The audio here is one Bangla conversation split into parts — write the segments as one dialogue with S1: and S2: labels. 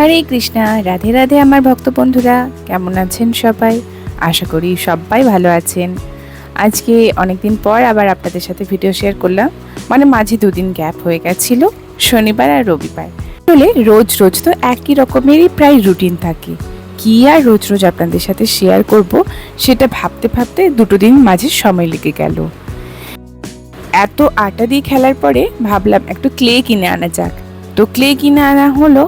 S1: হরে কৃষ্ণা, রাধে রাধে আমার ভক্ত বন্ধুরা, কেমন আছেন সবাই? আশা করি সবাই ভালো আছেন। আজকে অনেকদিন পর আবার আপনাদের সাথে ভিডিও শেয়ার করলাম। মানে মাঝে দুদিন গ্যাপ হয়ে গেছিল, শনিবার আর রবিবার। আসলে রোজ রোজ তো একই রকমেরই প্রায় রুটিন থাকে। কি আর রোজ রোজ আপনাদের সাথে শেয়ার করব, সেটা ভাবতে ভাবতে দুটো দিন মাঝে সময় লেগে গেল। এত আটা দিয়ে খেলার পরে ভাবলাম একটু ক্লে কিনে আনা যাক। তো ক্লে কিনে আনা হলো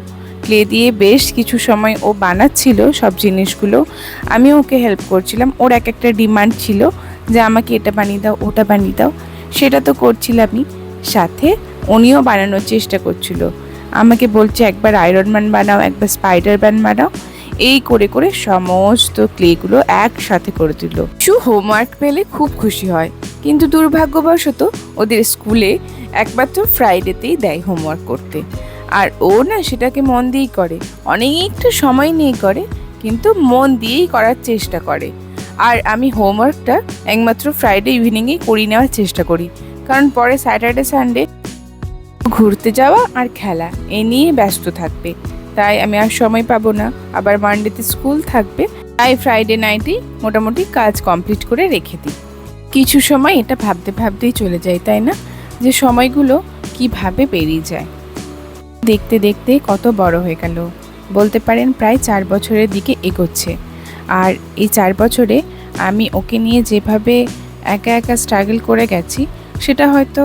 S1: ক্লে দিয়ে বেশ কিছু সময় ও বানাচ্ছিল সব জিনিসগুলো। আমি ওকে হেল্প করছিলাম। ওর এক একটা ডিমান্ড ছিল যে আমাকে এটা বানিয়ে দাও, ওটা বানিয়ে দাও। সেটা তো করছিলামই সাথে উনিও বানানোর চেষ্টা করছিল। আমাকে বলছে, একবার আয়রন ম্যান বানাও, একবার স্পাইডার ম্যান বানাও। এই করে করে সমস্ত ক্লেগুলো একসাথে করে দিল। শু হোমওয়ার্ক পেলে খুব খুশি হয়। কিন্তু দুর্ভাগ্যবশত ওদের স্কুলে একমাত্র ফ্রাইডেতেই দেয় হোমওয়ার্ক করতে। আর ও না সেটাকে মন দিয়েই করে। অনেকটা সময় নিয়ে করে, কিন্তু মন দিয়েই করার চেষ্টা করে। আর আমি হোমওয়ার্কটা একমাত্র ফ্রাইডে ইভিনিংয়েই করিয়ে নেওয়ার চেষ্টা করি। কারণ পরে স্যাটারডে সানডে ঘুরতে যাওয়া আর খেলা, এ নিয়ে ব্যস্ত থাকবে। তাই আমি আর সময় পাবো না। আবার মানডেতে স্কুল থাকবে, তাই ফ্রাইডে নাইটেই মোটামুটি কাজ কমপ্লিট করে রেখে দিই। কিছু সময় এটা ভাবতে, ভাবতেই চলে যায়, তাই না? যে সময়গুলো কীভাবে পেরিয়ে যায়। দেখতে দেখতে কত বড় হয়ে গেল। বলতে পারেন প্রায় চার বছরের দিকে এগোচ্ছে। আর এই চার বছরে আমি ওকে নিয়ে যেভাবে একা একা স্ট্রাগল করে গেছি, সেটা হয়তো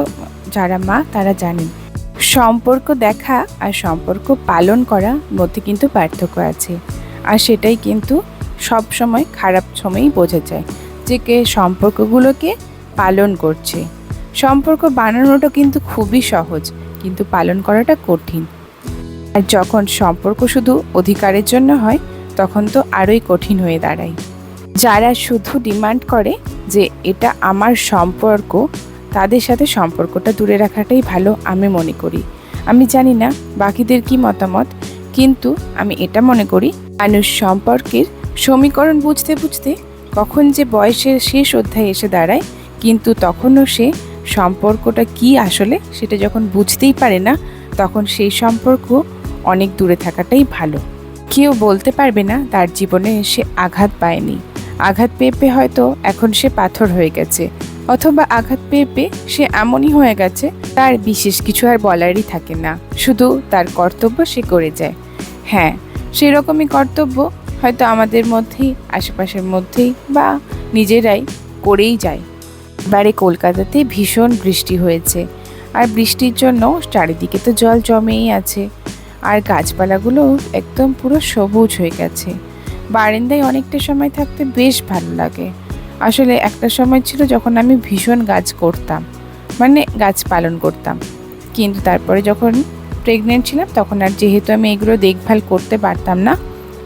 S1: যারা মা, তারা জানেন। সম্পর্ক দেখা আর সম্পর্ক পালন করার মধ্যে কিন্তু পার্থক্য আছে। আর সেটাই কিন্তু সব সময় খারাপ সময়ই বোঝা যায় যে কে সম্পর্কগুলোকে পালন করছে। সম্পর্ক বানানোটা কিন্তু খুবই সহজ। কিন্তু পালন করাটা কঠিন। আর যখন সম্পর্ক শুধু অধিকারের জন্য হয়, তখন তো আরোই কঠিন হয়ে দাঁড়ায়। যারা শুধু ডিমান্ড করে যে এটা আমার সম্পর্ক, তাদের সাথে সম্পর্কটা দূরে রাখাটাই ভালো আমি মনে করি। আমি জানি না বাকিদের কি মতামত, কিন্তু আমি এটা মনে করি, মানুষ সম্পর্কের সমীকরণ বুঝতে বুঝতে কখন যে বয়সের শেষ অধ্যায়ে এসে দাঁড়ায়, কিন্তু তখনও সে সম্পর্কটা কি আসলে সেটা যখন বুঝতেই পারে না, তখন সেই সম্পর্ক অনেক দূরে থাকাটাই ভালো। কেউ বলতে পারবে না তার জীবনে সে আঘাত পায়নি। আঘাত পেয়ে পেয়ে হয়তো এখন সে পাথর হয়ে গেছে, অথবা আঘাত পেয়ে পেয়ে সে এমনই হয়ে গেছে, তার বিশেষ কিছু আর বলারই থাকে না, শুধু তার কর্তব্য সে করে যায়। হ্যাঁ সেরকমই কর্তব্য হয়তো আমাদের মধ্যেই, আশেপাশের মধ্যেই বা নিজেরাই করেই যায়। এবারে কলকাতাতে ভীষণ বৃষ্টি হয়েছে। আর বৃষ্টির জন্য চারিদিকে তো জল জমেই আছে। আর গাছপালাগুলো একদম পুরো সবুজ হয়ে গেছে। বারান্দায় অনেকটা সময় থাকতে বেশ ভালো লাগে। আসলে একটা সময় ছিল যখন আমি ভীষণ গাছ করতাম মানে গাছ পালন করতাম। কিন্তু তারপরে যখন প্রেগনেন্ট ছিলাম, তখন আর যেহেতু আমি এগুলো দেখভাল করতে পারতাম না,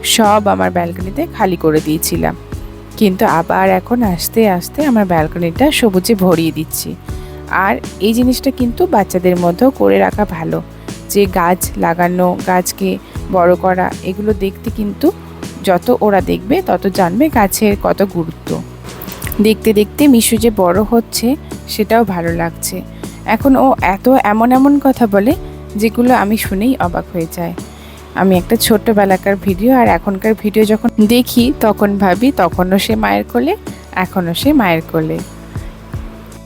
S1: সব আমার ব্যালকনিতে খালি করে দিয়েছিলাম। কিন্তু আবার এখন আস্তে আস্তে আমার ব্যালকনিটা সবুজে ভরিয়ে দিচ্ছি। আর এই জিনিসটা কিন্তু বাচ্চাদের মধ্যেও করে রাখা ভালো। যে গাছ লাগানো, গাছকে বড় করা, এগুলো দেখতে কিন্তু যত ওরা দেখবে, তত জানবে গাছের কত গুরুত্ব। দেখতে দেখতে মিশু যে বড় হচ্ছে, সেটাও ভালো লাগছে। এখন ও এত এমন এমন কথা বলে, যেগুলো আমি শুনেই অবাক হয়ে যায় আমি একটা ছোট্টবেলাকার ভিডিও আর এখনকার ভিডিও যখন দেখি, তখন ভাবি তখনও সে মায়ের কোলে, এখনও সে মায়ের কোলে।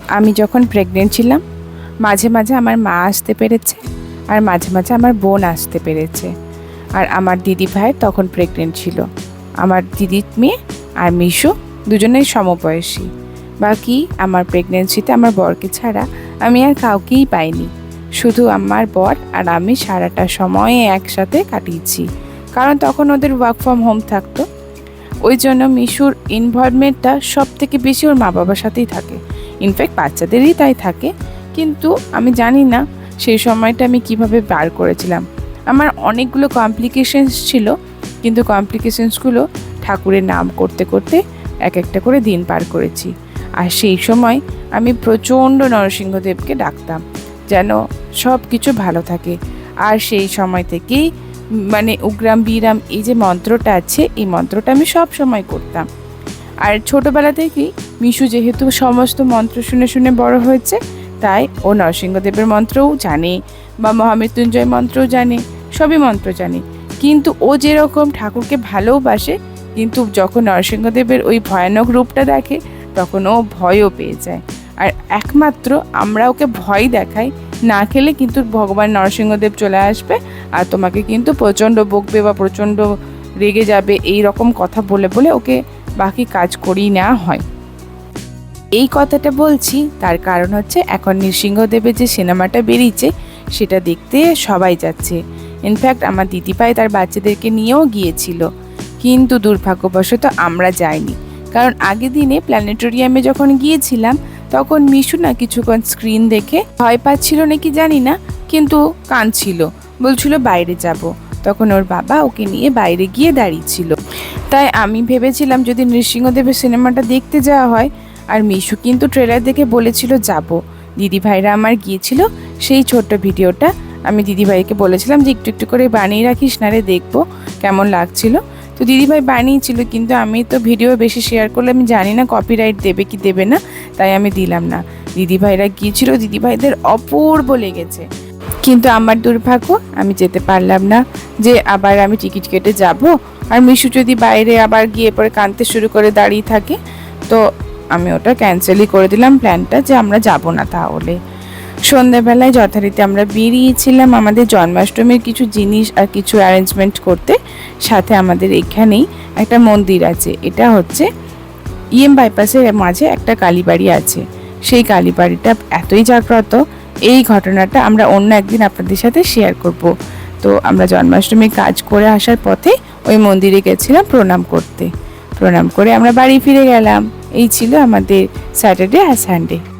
S1: আমি যখন প্রেগনেন্ট ছিলাম, মাঝে মাঝে আমার মা আসতে পেরেছে আর মাঝে মাঝে আমার বোন আসতে পেরেছে। আর আমার দিদি ভাই তখন প্রেগনেন্ট ছিল। আমার দিদির মেয়ে আর মিশু দুজনেই সমবয়সী। বাকি আমার প্রেগনেন্সিতে আমার বরকে ছাড়া আমি আর কাউকেই পাইনি। শুধু আমার বর আর আমি সারাটা সময়ে একসাথে কাটিয়েছি। কারণ তখন ওদের ওয়ার্ক ফ্রম হোম থাকতো। ওই জন্য মিশুর ইনভলভমেন্টটা সব থেকে বেশি ওর মা বাবার সাথেই থাকে। ইনফ্যাক্ট বাচ্চাদেরই তাই থাকে। কিন্তু আমি জানি না সেই সময়টা আমি কীভাবে পার করেছিলাম। আমার অনেকগুলো কমপ্লিকেশনস ছিল, কিন্তু কমপ্লিকেশনসগুলো ঠাকুরের নাম করতে করতে এক একটা করে দিন পার করেছি। আর সেই সময় আমি প্রচণ্ড নরসিংহদেবকে ডাকতাম। যেন সব কিছু ভালো থাকে। আর সেই সময় থেকেই মানে উগ্রাম, বিরাম এই যে মন্ত্রটা আছে, এই মন্ত্রটা আমি সব সময় করতাম। আর ছোটোবেলা থেকেই মিশু যেহেতু সমস্ত মন্ত্র শুনে শুনে বড় হয়েছে, তাই ও নরসিংহদেবের মন্ত্রও জানে বা মহামৃত্যুঞ্জয় মন্ত্রও জানে, সবই মন্ত্র জানে। কিন্তু ও যেরকম ঠাকুরকে ভালোবাসে, কিন্তু যখন নরসিংহদেবের ওই ভয়ানক রূপটা দেখে, তখন ও ভয়ও পেয়ে যায়। আর একমাত্র আমরা ওকে ভয় দেখাই, না খেলে কিন্তু ভগবান নরসিংহদেব চলে আসবে আর তোমাকে কিন্তু প্রচণ্ড বকবে বা প্রচণ্ড রেগে যাবে, এই রকম কথা বলে বলে ওকে বাকি কাজ করিয়ে নেওয়া হয়। এই কথাটা বলছি, তার কারণ হচ্ছে এখন নৃসিংহদেবের যে সিনেমাটা বেরিয়েছে, সেটা দেখতে সবাই যাচ্ছে। ইনফ্যাক্ট আমার দিদিভাই তার বাচ্চাদেরকে নিয়েও গিয়েছিল। কিন্তু দুর্ভাগ্যবশত আমরা যাইনি। কারণ আগের দিনে প্ল্যানেটোরিয়ামে যখন গিয়েছিলাম তখন মিশু না কিছুক্ষণ স্ক্রিন দেখে ভয় পাচ্ছিল নাকি জানি না, কিন্তু কাঁদছিল। বলছিল, বাইরে যাব। তখন ওর বাবা ওকে নিয়ে বাইরে গিয়ে দাঁড়িয়েছিল। তাই আমি ভেবেছিলাম যদি নৃসিংহদেবের সিনেমাটা দেখতে যাওয়া হয়, আর মিশু কিন্তু ট্রেলার দেখে বলেছিল, যাব। দিদিভাইরা আমার গিয়েছিল, সেই ছোট্ট ভিডিওটা আমি দিদিভাইকে বলেছিলাম যে, একটু একটু করে বানিয়ে রাখিস না রে দেখব কেমন লাগছিল। তো দিদিভাই বানিয়েছিল, কিন্তু আমি তো ভিডিও বেশি শেয়ার করলে আমি জানি না কপিরাইট দেবে কি দেবে না, তাই আমি দিলাম না। দিদিভাইরা গিয়েছিল, দিদিভাইদের অপূর্ব লেগেছে। কিন্তু আমার দুর্ভাগ্য, আমি যেতে পারলাম না যে আবার আমি টিকিট কেটে যাব। আর মিশু যদি বাইরে আবার গিয়ে পরে কাঁদতে শুরু করে দাঁড়িয়ে থাকে, তো আমি ওটা ক্যান্সেলই করে দিলাম প্ল্যানটা যে আমরা যাব না তাহলে। সন্ধ্যাবেলায় যথারীতি আমরা বেরিয়েছিলাম আমাদের জন্মাষ্টমীর কিছু জিনিস আর কিছু অ্যারেঞ্জমেন্ট করতে, সাথে আমাদের এখানেই একটা মন্দির আছে। এটা হচ্ছে ইএম বাইপাসের মাঝে একটা কালীবাড়ি আছে। সেই কালীবাড়িটা এতই জাগ্রত, এই ঘটনাটা আমরা অন্য একদিন আপনাদের সাথে শেয়ার করব। তো আমরা জন্মাষ্টমীর কাজ করে আসার পথে ওই মন্দিরে গেছিলাম প্রণাম করতে। প্রণাম করে আমরা বাড়ি ফিরে গেলাম। এই ছিল আমাদের স্যাটারডে আর সানডে